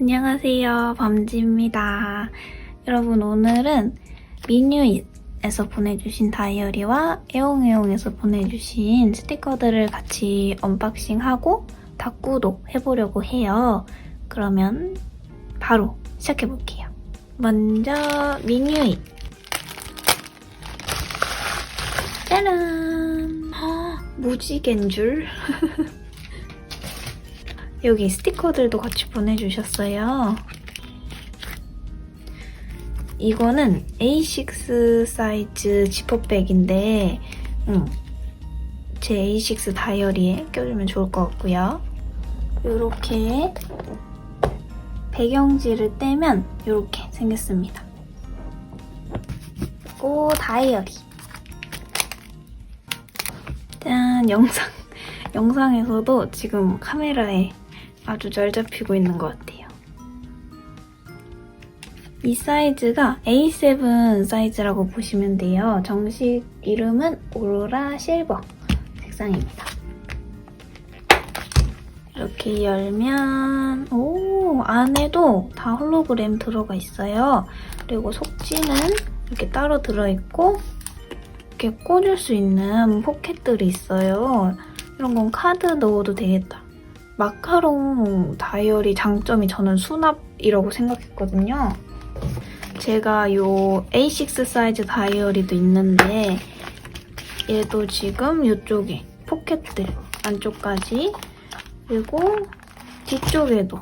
안녕하세요. 밤지입니다. 여러분, 오늘은 미뉴잇에서 보내주신 다이어리와 애용애용에서 보내주신 스티커들을 같이 언박싱하고 닫구도 해보려고 해요. 그러면 바로 시작해볼게요. 먼저 미뉴잇. 짜란! 헉, 무지개인 줄? 여기 스티커들도 같이 보내주셨어요. 이거는 A6 사이즈 지퍼백인데, 음, 제 A6 다이어리에 껴주면 좋을 것 같고요. 이렇게 배경지를 떼면 이렇게 생겼습니다. 그리고 다이어리. 짠, 영상. 영상에서도 지금 카메라에 아주 잘 잡히고 있는 것 같아요. 이 사이즈가 A7 사이즈라고 보시면 돼요. 정식 이름은 오로라 실버 색상입니다. 이렇게 열면 오 안에도 다 홀로그램 들어가 있어요. 그리고 속지는 이렇게 따로 들어있고 이렇게 꽂을 수 있는 포켓들이 있어요. 이런 건 카드 넣어도 되겠다. 마카롱 다이어리 장점이 저는 수납이라고 생각했거든요. 제가 요 A6 사이즈 다이어리도 있는데 얘도 지금 이쪽에 포켓들 안쪽까지 그리고 뒤쪽에도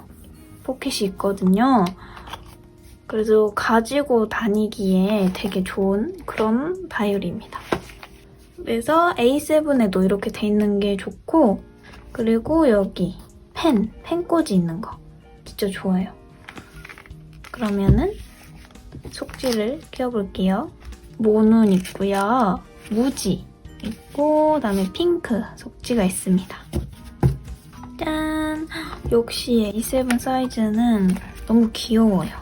포켓이 있거든요. 그래서 가지고 다니기에 되게 좋은 그런 다이어리입니다. 그래서 A7에도 이렇게 돼 있는 게 좋고 그리고 여기 펜, 펜꽂이 있는 거 진짜 좋아요. 그러면은 속지를 끼워볼게요. 모눈 있고요. 무지 있고 그다음에 핑크 속지가 있습니다. 짠! 역시 A7 사이즈는 너무 귀여워요.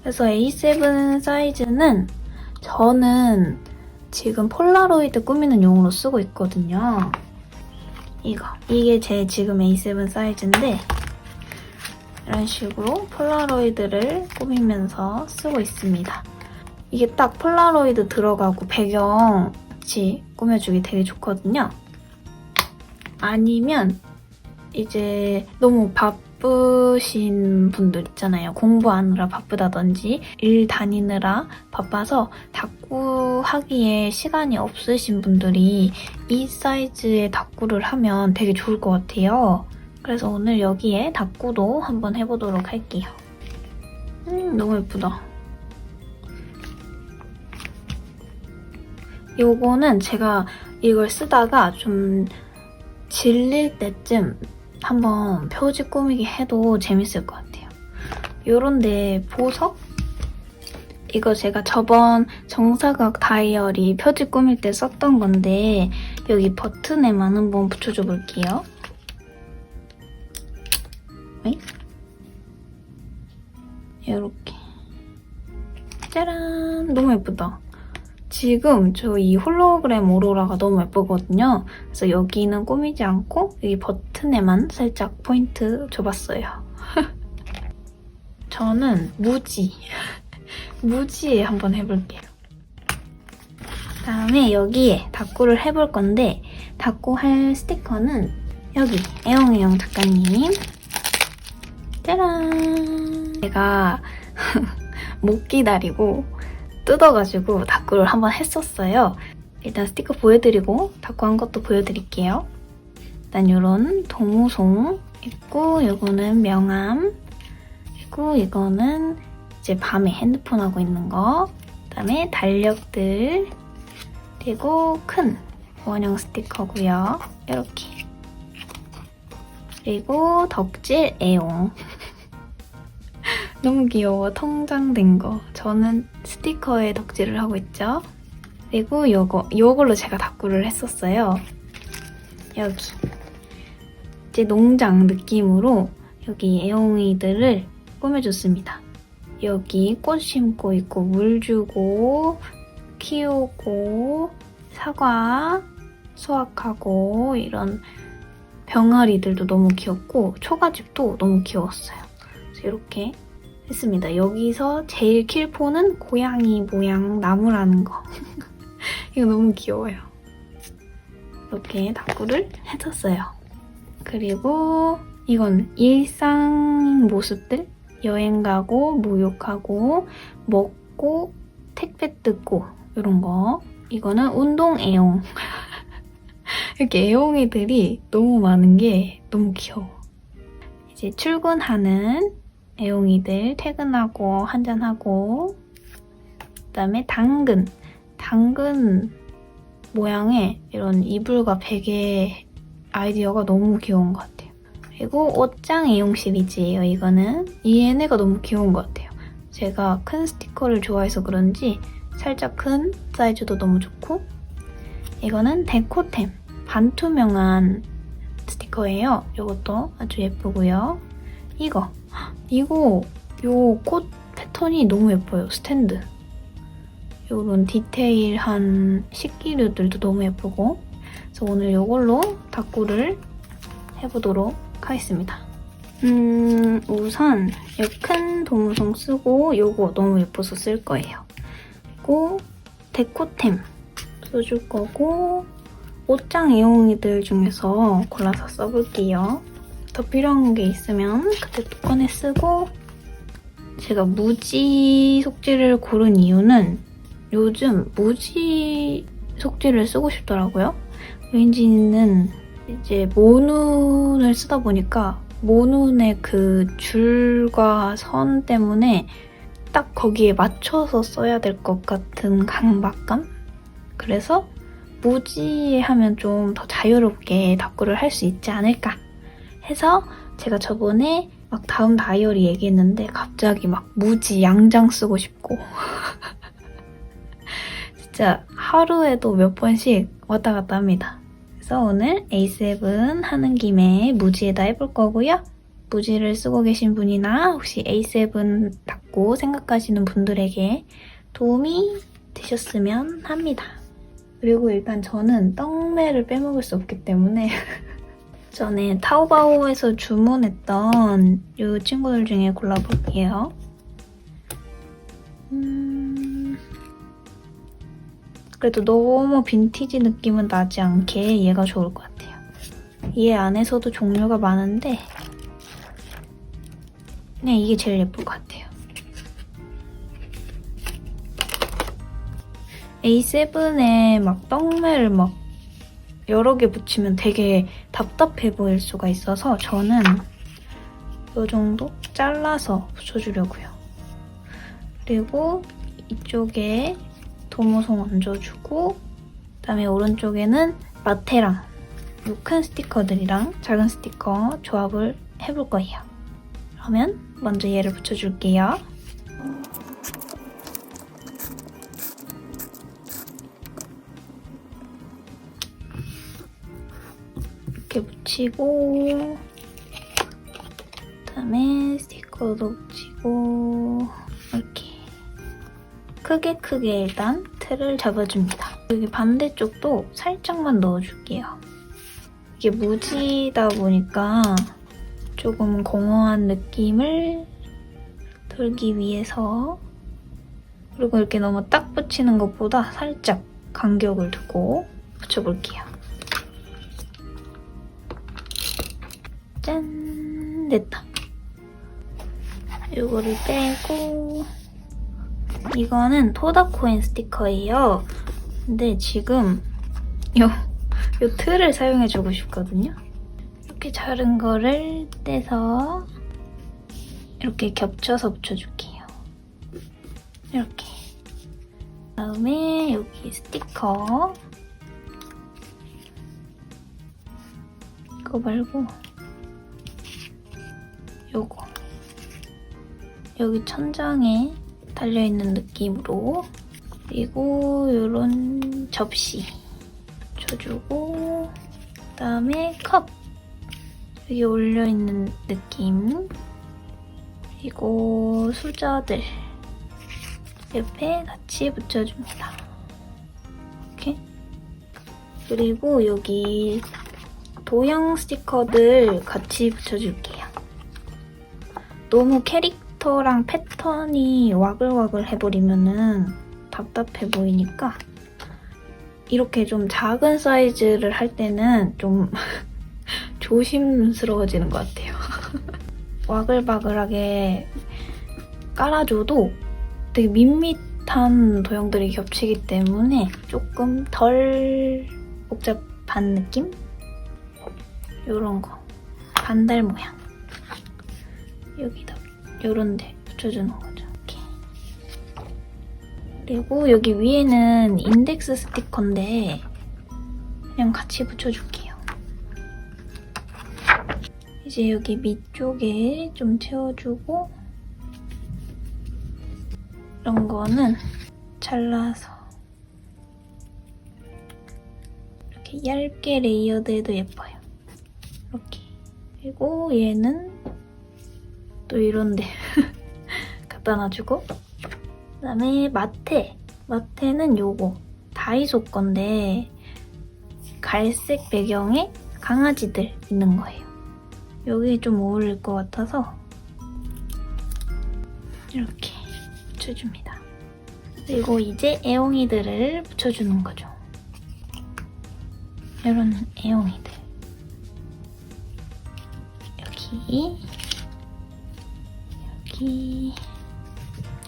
그래서 A7 사이즈는 저는 지금 폴라로이드 꾸미는 용으로 쓰고 있거든요. 이거. 이게 제 지금 A7 사이즈인데 이런 식으로 폴라로이드를 꾸미면서 쓰고 있습니다. 이게 딱 폴라로이드 들어가고 배경 같이 꾸며주기 되게 좋거든요. 아니면 이제 너무 바쁘신 분들 있잖아요. 공부하느라 바쁘다든지 일 다니느라 바빠서 다꾸 하기에 시간이 없으신 분들이 이 사이즈의 다꾸를 하면 되게 좋을 것 같아요. 그래서 오늘 여기에 다꾸도 한번 해보도록 할게요. 음, 너무 예쁘다. 요거는 제가 이걸 쓰다가 좀 질릴 때쯤 한번 표지 꾸미기 해도 재밌을 것 같아요. 요런데 보석? 이거 제가 저번 정사각 다이어리 표지 꾸밀 때 썼던 건데 여기 버튼에만 한번 붙여줘 볼게요. 네? 이렇게 짜란 너무 예쁘다. 지금 저 이 홀로그램 오로라가 너무 예쁘거든요. 그래서 여기는 꾸미지 않고 여기 버튼 에만 살짝 포인트 줘봤어요. 저는 무지. 무지에 한번 해볼게요. 다음에 여기에 다꾸를 해볼 건데 다꾸 할 스티커는 여기 애용애용 작가님 짜란 제가 못 기다리고 뜯어가지고 다꾸를 한번 했었어요. 일단 스티커 보여드리고 다꾸 한 것도 보여드릴게요. 일단 이런 도무송 있고 이거는 명암 그리고 이거는 이제 밤에 핸드폰 하고 있는 거 그다음에 달력들 그리고 큰 원형 스티커고요. 이렇게 그리고 덕질 애용 너무 귀여워. 통장된 거. 저는 스티커에 덕질을 하고 있죠. 그리고 요거, 요걸로 제가 다꾸를 했었어요. 여기. 이제 농장 느낌으로 여기 애용이들을 꾸며줬습니다. 여기 꽃 심고 있고 물 주고 키우고 사과 수확하고 이런 병아리들도 너무 귀엽고 초가집도 너무 귀여웠어요. 그래서 이렇게 했습니다. 여기서 제일 킬포는 고양이 모양 나무라는 거. 이거 너무 귀여워요. 이렇게 다꾸를 해줬어요. 그리고 이건 일상 모습들? 여행 가고 목욕하고 먹고 택배 뜯고 이런 거. 이거는 운동 애용. 이렇게 애용이들이 너무 많은 게 너무 귀여워. 이제 출근하는 애용이들 퇴근하고 한잔하고. 그 다음에 당근. 당근 모양의 이런 이불과 베개 아이디어가 너무 귀여운 것 같아요 그리고 옷장 애용 시리즈예요 이거는 이 얘네가 너무 귀여운 것 같아요 제가 큰 스티커를 좋아해서 그런지 살짝 큰 사이즈도 너무 좋고 이거는 데코템 반투명한 스티커예요. 이것도 아주 예쁘고요. 이거 이거 요 꽃 패턴이 너무 예뻐요. 스탠드 요런 디테일한 식기류들도 너무 예쁘고 그래서 오늘 이걸로 다꾸를 해보도록 하겠습니다. 음, 우선 이큰 도무송 쓰고 요거 너무 예뻐서 쓸 거예요. 그리고 데코템 써줄 거고 옷장 애용이들 중에서 골라서 써볼게요. 더 필요한 게 있으면 그때 또 꺼내 쓰고 제가 무지 속지를 고른 이유는 요즘 무지 속지를 쓰고 싶더라고요. 왠지는 이제 모눈을 쓰다 보니까 모눈의 그 줄과 선 때문에 딱 거기에 맞춰서 써야 될 것 같은 강박감? 그래서 무지하면 좀 더 자유롭게 덕구를 할 수 있지 않을까 해서 제가 저번에 막 다음 다이어리 얘기했는데 갑자기 막 무지 양장 쓰고 싶고 진짜 하루에도 몇 번씩 왔다 갔다 합니다. 그래서 오늘 A7 하는 김에 무지에다 해볼 거고요. 무지를 쓰고 계신 분이나 혹시 A7 닫고 생각하시는 분들에게 도움이 되셨으면 합니다. 그리고 일단 저는 떡매를 빼먹을 수 없기 때문에 전에 타오바오에서 주문했던 이 친구들 중에 골라볼게요. 그래도 너무 빈티지 느낌은 나지 않게 얘가 좋을 것 같아요. 얘 안에서도 종류가 많은데 그냥 이게 제일 예쁠 것 같아요. A7에 막 떡매를 막 여러 개 붙이면 되게 답답해 보일 수가 있어서 저는 이 정도 잘라서 붙여주려고요. 그리고 이쪽에 도무송 얹어주고 그다음에 오른쪽에는 라테랑 이큰 스티커들이랑 작은 스티커 조합을 해볼 거예요. 그러면 먼저 얘를 붙여줄게요. 이렇게 붙이고 그다음에 스티커도 붙이고 이렇게 크게 크게 일단 틀을 잡아줍니다. 여기 반대쪽도 살짝만 넣어줄게요. 이게 무지다 보니까 조금 공허한 느낌을 돌기 위해서 그리고 이렇게 너무 딱 붙이는 것보다 살짝 간격을 두고 붙여볼게요. 짠! 됐다. 이거를 빼고 이거는 토다코인 스티커예요. 근데 지금 요, 요 틀을 사용해주고 싶거든요. 이렇게 자른 거를 떼서 이렇게 겹쳐서 붙여줄게요. 이렇게. 다음에 여기 스티커 이거 말고 요거 여기 천장에 달려있는 느낌으로. 그리고 이런 접시 줘주고 그다음에 컵. 여기 올려있는 느낌. 그리고 수저들. 옆에 같이 붙여줍니다. 이렇게 그리고 여기 도형 스티커들 같이 붙여줄게요. 너무 캐릭터 랑 패턴이 와글와글 해버리면은 답답해 보이니까 이렇게 좀 작은 사이즈를 할 때는 좀 조심스러워지는 것 같아요. 와글바글하게 깔아줘도 되게 밋밋한 도형들이 겹치기 때문에 조금 덜 복잡한 느낌? 요런 거. 반달 모양. 여기다, 요런데 붙여주는 거죠. 이렇게. 그리고 여기 위에는 인덱스 스티커인데 그냥 같이 붙여줄게요. 이제 여기 밑쪽에 좀 채워주고 이런 거는 잘라서 이렇게 얇게 레이어드해도 예뻐요. 이렇게. 그리고 얘는 또 이런데 갖다 놔주고 그 다음에 마테. 마테는 요거 다이소 건데 갈색 배경에 강아지들 있는 거예요. 여기에 좀 어울릴 것 같아서 이렇게 붙여줍니다. 그리고 이제 애용이들을 붙여주는 거죠. 이런 애용이들. 여기, 여기.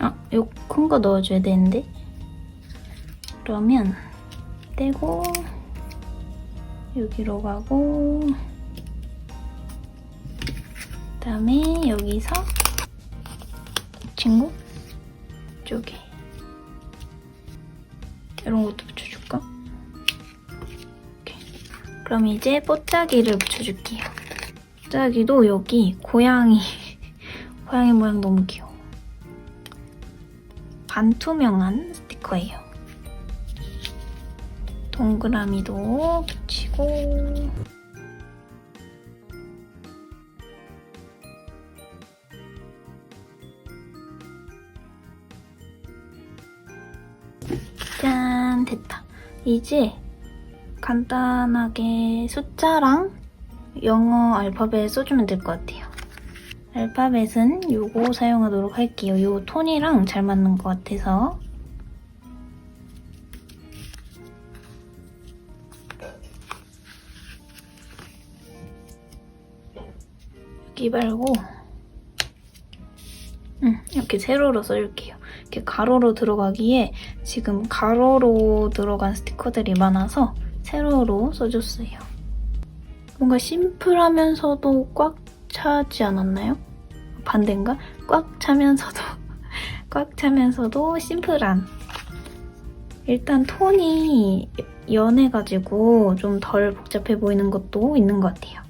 아, 요 큰 거 넣어줘야 되는데. 그러면 떼고 여기로 가고 그다음에 여기서 친구 쪽에 이런 것도 붙여줄까? 이렇게. 그럼 이제 뽀짜기를 붙여줄게요. 뽀짜기도 여기 고양이 고양이 모양 너무 귀여워. 반투명한 스티커예요. 동그라미도 붙이고 짠 됐다. 이제 간단하게 숫자랑 영어 알파벳 써주면 될 것 같아요. 알파벳은 요거 사용하도록 할게요. 요 톤이랑 잘 맞는 것 같아서 여기 말고 음, 이렇게 세로로 써줄게요. 이렇게 가로로 들어가기에 지금 가로로 들어간 스티커들이 많아서 세로로 써줬어요. 뭔가 심플하면서도 꽉 차지 않았나요? 반대인가? 꽉 차면서도 꽉 차면서도 심플한 일단 톤이 연해가지고 좀 덜 복잡해 보이는 것도 있는 것 같아요.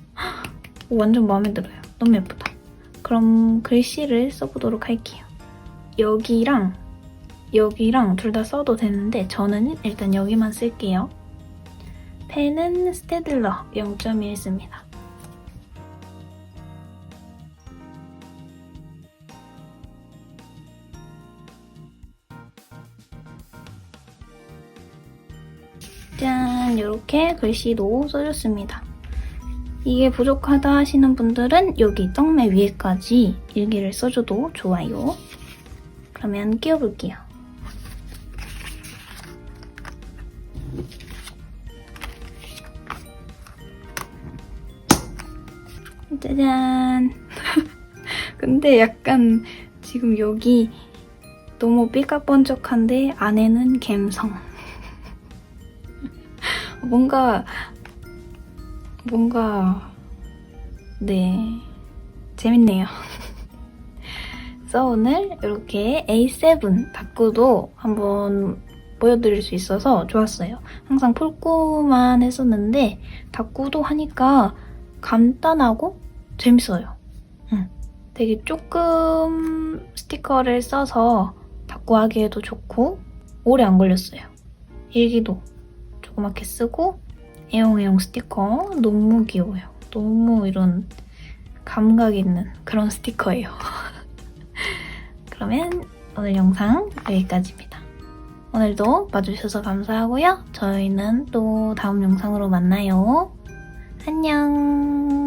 오, 완전 마음에 들어요. 너무 예쁘다. 그럼 글씨를 써보도록 할게요. 여기랑 여기랑 둘 다 써도 되는데 저는 일단 여기만 쓸게요. 펜은 스테들러 0.1 씁니다. 짠! 이렇게 글씨도 써줬습니다. 이게 부족하다 하시는 분들은 여기 떡메 위에까지 일기를 써줘도 좋아요. 그러면 끼워볼게요. 짜잔! 근데 약간 지금 여기 너무 삐까번쩍한데 안에는 갬성. 뭔가 뭔가 네 재밌네요. 그래서 오늘 이렇게 A7 다꾸도 한번 보여드릴 수 있어서 좋았어요. 항상 풀꾸만 했었는데 다꾸도 하니까 간단하고 재밌어요. 응. 되게 조금 스티커를 써서 다꾸하기에도 좋고 오래 안 걸렸어요. 일기도 조그맣게 쓰고 애용애용 스티커 너무 귀여워요. 너무 이런 감각 있는 그런 스티커예요. 그러면 오늘 영상 여기까지입니다. 오늘도 봐주셔서 감사하고요. 저희는 또 다음 영상으로 만나요. 안녕.